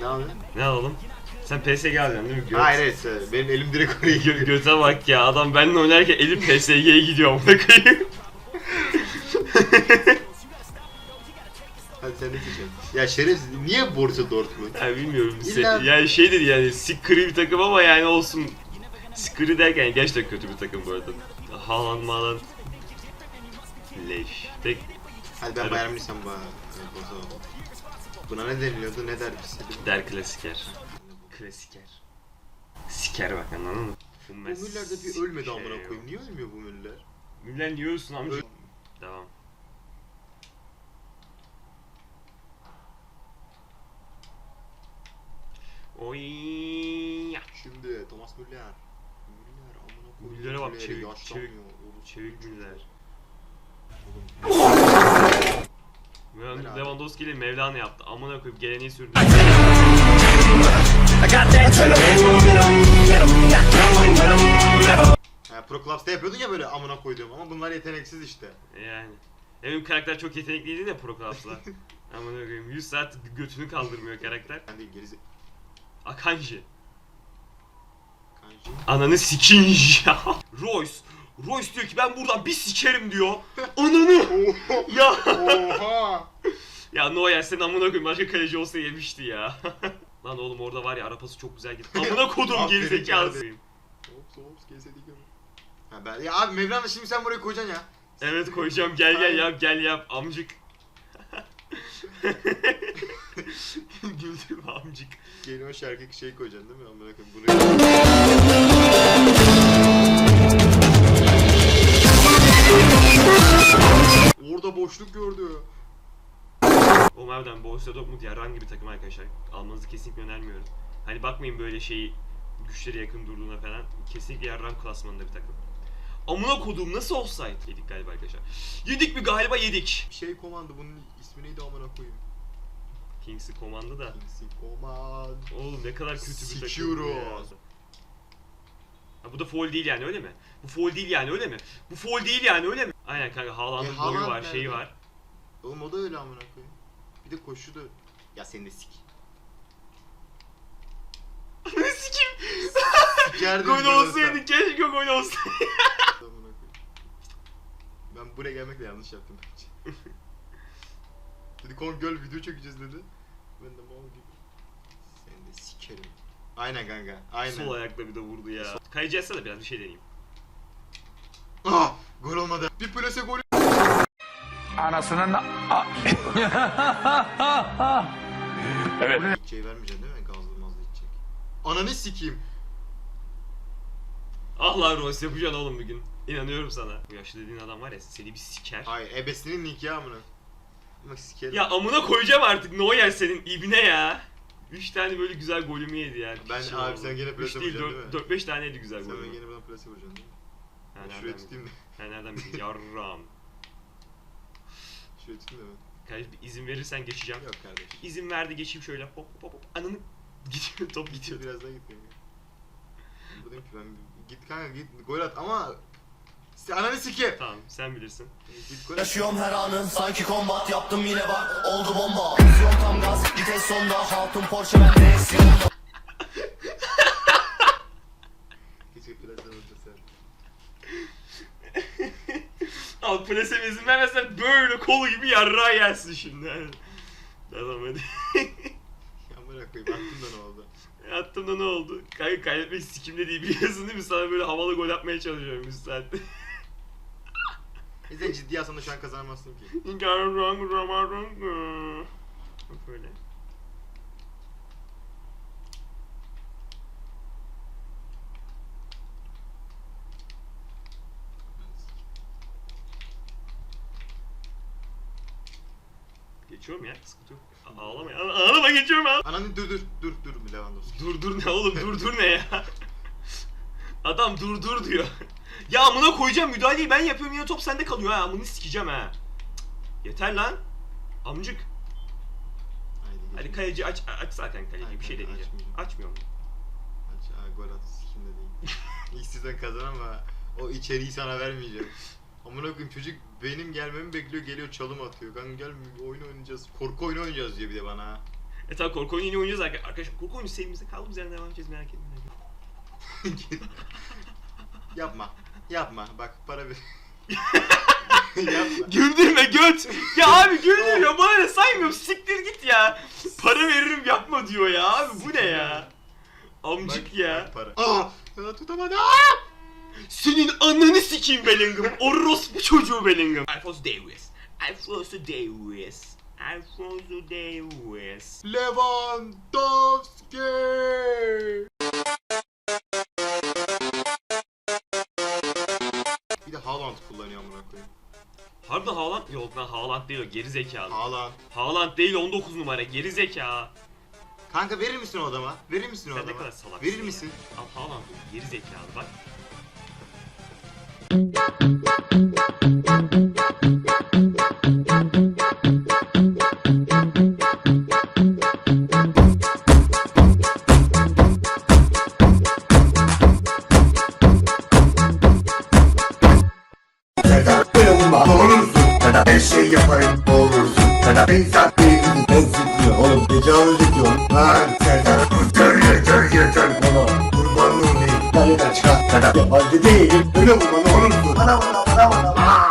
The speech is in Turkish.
Ne yapıyorsun? Ne alalım? Sen PSG alacaksın değil mi? Göt. Hayır evet e, benim elim direkt oraya gidiyor. göte bak ya adam benimle oynarken eli PSG'ye gidiyor amına koyayım. Hadi sen ne seçelim? Ya şerefsiz niye Borussia Dortmund? Ya bilmiyorum. İlla- Se- yani şey dedi yani Sikri bir takım ama yani olsun. Sikri derken gerçekten kötü bir takım bu arada. Haaland Haaland. Leş. Tek Hadi ben Evet. Bayern Münih'sem bu evet, Borussia. Buna ne deniliyordu? Ne derbisi? der klasiker. Klasiker. Siker bak anladın mı? Bu Müller de bir ölmedi amına koyayım. Niye ölmüyor bu Müller? Müller niye ölsün amca? Öl- Devam. Oy. Şimdi Thomas Müller. Müller amına koyayım. Müller'e bak, çevik-. Oğlum, Çevik Müller. Lewandowski ile Mevlana yaptı. Amına koyup geleneği sürdü. Ha, Pro Clubs'ta yapıyordun ya böyle amına koyduğum ama bunlar yeteneksiz işte. Yani. Benim karakter çok yetenekliydi de Pro Clubs'la. Amına koyayım 100 saat götünü kaldırmıyor karakter. Ben değil gerizi... Akanji. Kanji. Ananı sikinj ya. Royce. Royce diyor ki ben buradan bir sikerim diyor. Ananı. ya. Oha! Ya Neuer senin amına koyayım başka kaleci olsa yemişti ya. Lan oğlum orada var ya arapası çok güzel gitti. Amına kodum Aferin gerizekalısıyım. Hops hops kesedik ama. Ha ben ya abi Mevlana şimdi sen buraya koyacaksın ya. Evet koyacağım gel gel yap gel yap amcık. Güldürme amcık. O şarkı şey koyacaksın değil mi? Amına koyayım bunu. Boşluk gördü. O Mevden Borussia Dortmund herhangi bir takım arkadaşlar. Almanızı kesinlikle önermiyorum. Hani bakmayın böyle şeyi güçleri yakın durduğuna falan. Kesinlikle yarran klasmanında bir takım. Amına kodum nasıl offside? Yedik galiba arkadaşlar. Yedik mi galiba yedik. Şey komandı bunun ismi neydi amına koyayım? Kings'i komandı da. Kingsi Command. Oğlum ne kadar kötü bir takım ya. Ha, bu da foul değil yani öyle mi? Bu foul değil yani öyle mi? Bu foul değil yani öyle mi? Aynen kanka Haaland'ın E, boyu var, şeyi var. Oğlum o da öyle amına koyayım. Bir de koşu da... Ya seni de sik. Ne sikim? Sikerdim Gol ben olsaydı keşke gol olsaydı. Amına koyayım. Ben buraya gelmekle yanlış yaptım bence. dedi kon göl video çekeceğiz dedi. Ben de mal gibi. Seni de sikerim. Aynen kanka. Aynen. Sol ayakla bir de vurdu ya. Kayıcı etsene biraz bir şey deneyeyim. Ah! Gol olmadı. Bir plase gol. Anasının... Evet. Şey vermeyeceksin değil mi? Gazlı mazlı içecek. Ananı sikeyim. Ah lan Royce yapacaksın oğlum bir gün. İnanıyorum sana. Bu yaşlı dediğin adam var ya seni bir siker. Hayır ebesinin ya amına. Ama sikerim. Ya amına koyacağım artık Neuer senin ibine ya. 3 tane böyle güzel golümü yedi yani. Ben- Piç abi oğlum. sen gene Üç plase değil vuracaksın değil mi? 4-5 tane yedi güzel Sen ben golümü. gene buradan plase vuracaksın değil mi? Nereden şuraya tutayım da. Ha, nereden bildin? Yarram. Şuraya tutayım da ben. Kardeş bir izin verirsen geçeceğim. Yok kardeş. İzin verdi geçeyim şöyle hop hop hop. Ananı gidiyor top Gidiyor biraz daha gitmiyor. Bu dedim ki ben git kanka git gol at ama ananı sike. Tamam sen bilirsin. Git gol at. Yaşıyorum her anın sanki kombat yaptım yine bak oldu bomba Vizyon tam gaz vites sonda hatun Porsche ben direksiyonda Keşke biraz daha otursa. Al pleseme izin vermezsen böyle kolu gibi yarrağı yersin şimdi. Yani. Tamam hadi. Ya bırak koyayım aklımda ne oldu? Attım da ne oldu? Kanka kaybetmek sikimde değil biliyorsun değil mi? Sana böyle havalı gol atmaya çalışıyorum bir saatte. E sen ciddi aslında şu an kazanamazsın ki. Böyle. Geçiyorum ya, sıkıntı yok. Ağlama ya, ağlama geçiyorum abi. Ananı dur dur dur dur Lewandowski. Dur dur ne oğlum dur dur ne ya? Adam dur dur diyor. ya amına koyacağım müdahaleyi ben yapıyorum yine top sende kalıyor ha amını sikeceğim ha. Cık, Yeter lan. Amcık. Haydi Hadi kaleci aç aç zaten kaleci bir şey kanka, deneyeceğim. açmayacağım. Açmıyor mu? Aç, aa, gol at sikim de değil. İlk sizden kazan ama o içeriği sana vermeyeceğim. Amına koyayım çocuk benim gelmemi bekliyor geliyor çalım atıyor. Kanka gel oyun oynayacağız. Korku oyunu oynayacağız diyor bir de bana. ha. E tamam korku oyunu yine oynayacağız arka- arkadaşlar. Korku oyunu sevimizde kaldığımız yerden devam edeceğiz merak etmeyin. yapma. Yapma. Bak para ver. yapma. Güldürme göt. Ya abi güldürüyor bana ne saymıyorum siktir git ya. Para veririm yapma diyor ya abi bu ne ya. Amcık Bak, ya. bak para. Aa! Ya tutamadım. Senin ananı sikeyim Bellingham. Orospu çocuğu Bellingham. Alfonso Davies. Alfonso Davies. Alfonso Davies. Lewandowski. Bir de Haaland kullanıyor amına koyayım. Harbiden Haaland yok lan Haaland değil o geri zekalı. Haaland. Haaland değil 19 numara geri zeka. Kanka verir misin o adama? Verir misin o Sen ne adama? kadar salaksın Verir misin? Al Haaland bu geri zekalı bak. Her şey yaparım doğrusun Sedat insan değilim ben zıplıyor oğlum tecavüz ediyorum Lan Sedat yeter yeter yeter bana Kurban olayım Kaleden çıkar Sedat yabancı değilim Öyle vurma ne olursun Bana bana bana bana